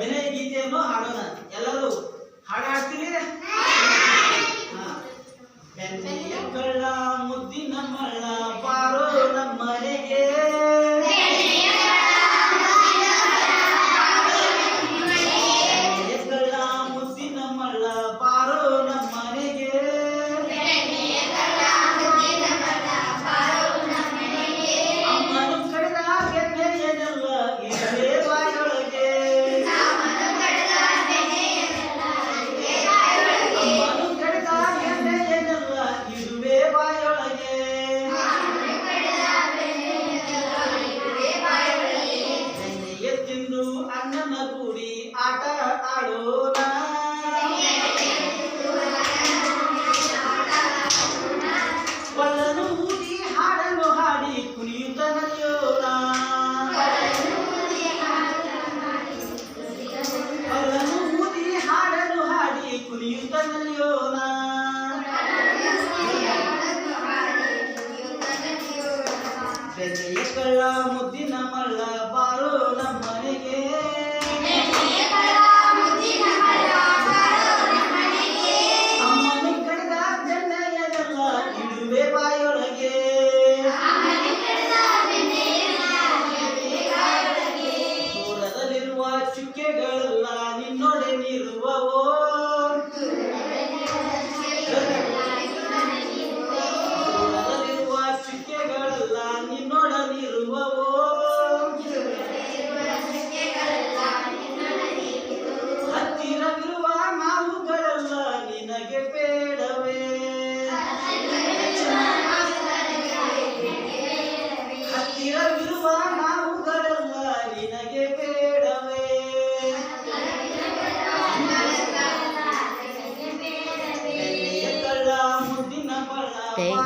ವಿನಯ ಗೀತೆಯನ್ನು ಹಾಡೋಣ. ಎಲ್ಲರೂ ಹಾಡು ಹಾಡ್ತೀರಿ ಬೆಣ್ಣೆಯ ಕಳ್ಳ ಮುದ್ದಿನ ಮಳ್ಳ ಬಾರೋ ಬೆಣ್ಣೆಯ ಕಳ್ಳ ಮುದ್ದಿನ ಮಳ್ಳ ಬಾರೋ ನಮ್ಮನೆಗೆ.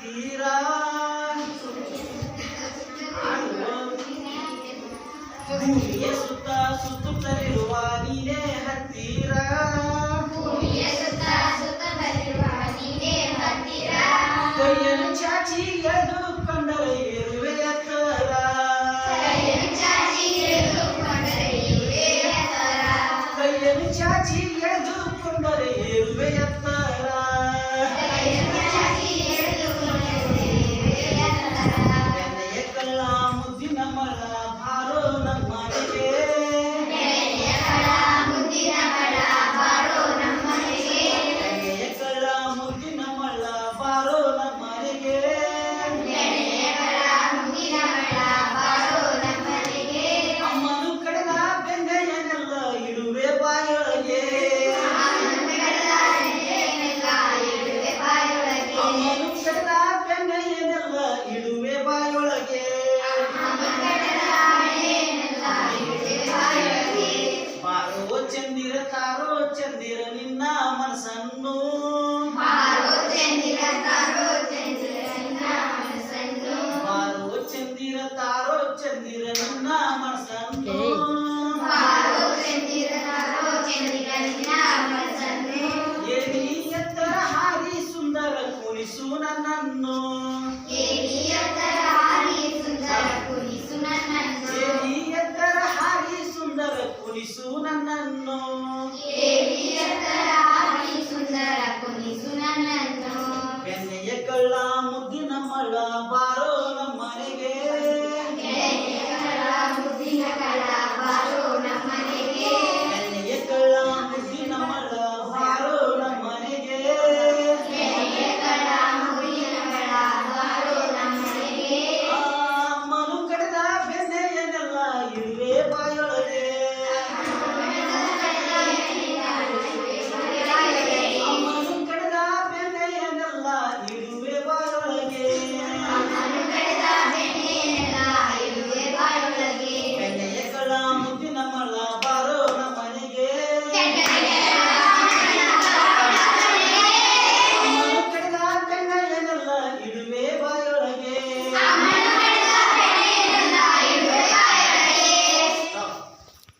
తీరా ಭೂಮಿಯ ಸುತ್ತ ಸುತ್ತುತ್ತಲಿರುವ ನೀನೇ ಹತ್ತಿರ ಭೂಮಿಯ ಸುತ್ತ ಸುತ್ತಲಿರುವ ನೀನೇ ಹತ್ತಿರ ಕೈಯನ್ನು ಚಾಚಿ ಎದುಕೊಂಡರೆ ಇರುವೆ ಹತ್ತರ ಕೈಯನ್ನು ಚಾಚಿ ಎದುಕೊಂಡರೆ ಇರುವೆ ಹತ್ತರ ಕೈಯನ್ನು ಚಾಚಿ ಎದುಕೊಂಡರೆ ಇರುವೆ ಹತ್ತರ చెందిర కారో చెందిర నిన్న మనసన్ను. మారో చెందిర తారో చెందిర నిన్న మనసన్ను. చెందిర తారో చెందిర నిన్న మనసన్ను. సునన్నో ಸುಂದರ ಕೊನಿ ಸುನನ್ನೋ ಬೆನ್ನೆಯ ಕಳ್ಳ ಮುದ್ದಿನ ಮಳ ಬಾ